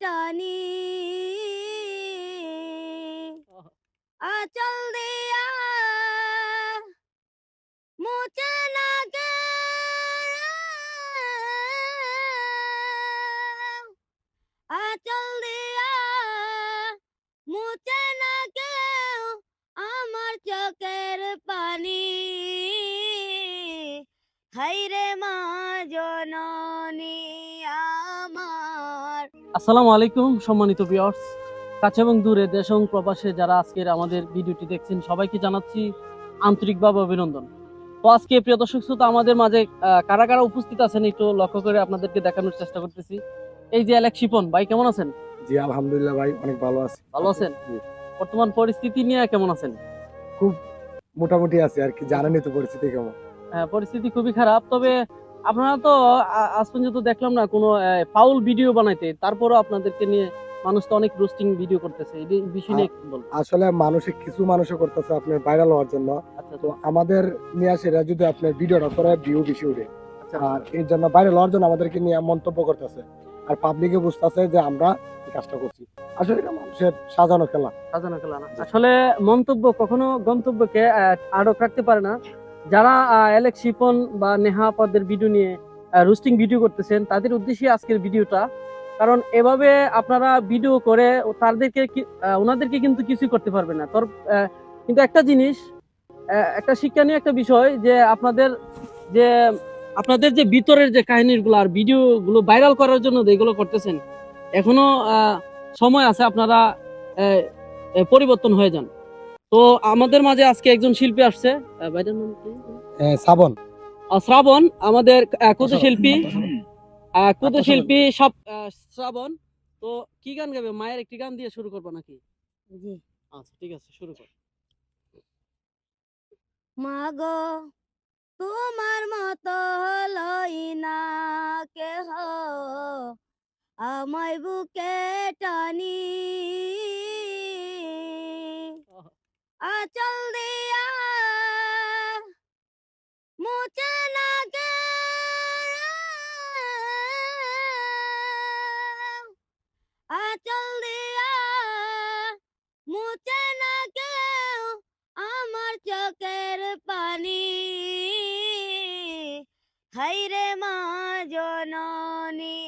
টানি আচল দিয়া মুছে না আচল দিয়া মুছে না আমার চোখের পানি। হাইরে মা জন আসসালামু আলাইকুম সম্মানিত ভিউয়ার্স কাছে এবং দূরে দেশ এবং প্রবাসে যারা আজকের আমাদের ভিডিওটি দেখছেন সবাইকে জানাচ্ছি আন্তরিকভাবে অভিনন্দন। তো আজকে প্রিয় দর্শক শ্রোতা আমাদের মাঝে কারা কারা উপস্থিত আছেন একটু লক্ষ্য করে আপনাদেরকে দেখানোর চেষ্টা করতেছি। এই যে অ্যালেক্স শিপন ভাই কেমন আছেন? জি আলহামদুলিল্লাহ ভাই অনেক ভালো আছি। ভালো আছেন? বর্তমান পরিস্থিতি নিয়ে কেমন আছেন? খুব মোটামুটি আছি আর কি জানেনই তো পরিস্থিতি কেমন। হ্যাঁ, পরিস্থিতি খুবই খারাপ তবে আপনারা তো আজ পর্যন্ত দেখলাম না কোনো ফাউল ভিডিও বানাইতে তারপরও আপনাদেরকে নিয়ে মানুষ তো অনেক রোস্টিং ভিডিও করতেছে। এই বিষয় নিয়ে কি বলব আসলে মানুষে কিছু মানুষে করতেছে আপনার ভাইরাল হওয়ার জন্য। আচ্ছা তো আমাদের নিয়ে আসেরা যদি আপনার ভিডিওটা করে ভিউ বেশি উঠে। আচ্ছা। আর এর জন্য ভাইরাল হওয়ার জন্য আমাদেরকে নিয়ে মন্তব্য করতেছে। আর পাবলিকে বুঝতেছে যে আমরা এই কাজটা করছি। আসলে এটা মানুষের সাজানো খেলা। সাজানো খেলা না। আসলে মন্তব্য কখনো গন্তব্যকে আটক রাখতে পারে না। যারা অ্যালেক্স শিপন বা নেহা পদের ভিডিও নিয়ে রোস্টিং ভিডিও করতেছেন, তাদের উদ্দেশ্যে আজকের ভিডিওটা কারণ এভাবে আপনারা ভিডিও করে তাদেরকে ওনাদেরকে কিন্তু কিছুই করতে পারবে না। তোর কিন্তু একটা জিনিস একটা শিক্ষণীয় একটা বিষয় যে আপনাদের যে আপনাদের যে ভিতরের যে কাহিনীগুলো আর ভিডিওগুলো ভাইরাল করার জন্য যেগুলো করতেছেন, এখনও সময় আছে আপনারা পরিবর্তন হয়ে যান। তো আমাদের মাঝে আজকে একজন শিল্পী আসছে। আহ, ভাইটার নাম কি? শ্রাবণ। আহ, শ্রাবণ আমাদের কত শিল্পী। আহ, কুতু শিল্পী সব শ্রাবণ। তো কি গান গাবে? মায়ের একটি গান দিয়ে শুরু করব নাকি? আচ্ছা ঠিক আছে শুরু কর। মাগো তোমার আচল দিয়া মুছে না গে আচল আমার চোখের পানি হাইরে মা জননী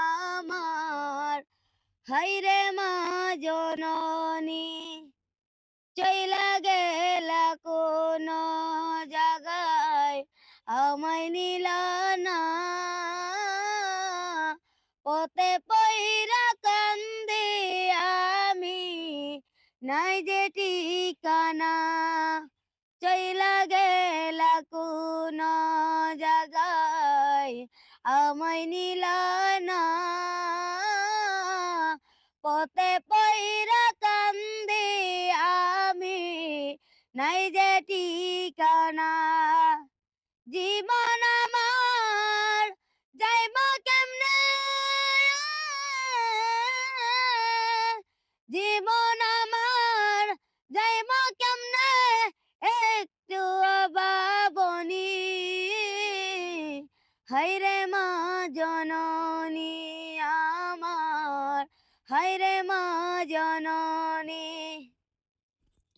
আমার হাইরে মা জননী চইলা গেলা কোন জায়গায় আমায় নিলা না। পথে পইরা কান্দি আমি, নাই যে ঠিকানা। চইলা গেলা কোন জায়গায় আমায় নিলা না। নাই যে ঠিকানা। জীবন আমার, যাইব কেমনে জীবন আমার, যাইব কেমনে? একটু বাবনি হাইরে মা জননী আমার হাইরে মা জননী।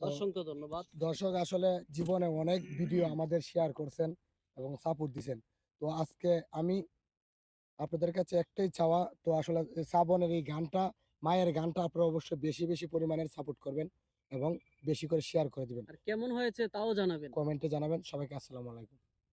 অসংখ্য ধন্যবাদ। দর্শক আসলে জীবনে অনেক ভিডিও আমাদের শেয়ার করছেন এবং সাপোর্ট দিছেন। তো আজকে আমি আপনাদের কাছে একটাই চাওয়া তো আসলে শ্রাবণের এই গানটা মায়ের গানটা আপনারা অবশ্যই বেশি বেশি পরিমাণের সাপোর্ট করবেন এবং বেশি করে শেয়ার করে দিবেন। আর কেমন হয়েছে তাও জানাবেন। কমেন্টে জানাবেন। সবাইকে আসসালামু আলাইকুম।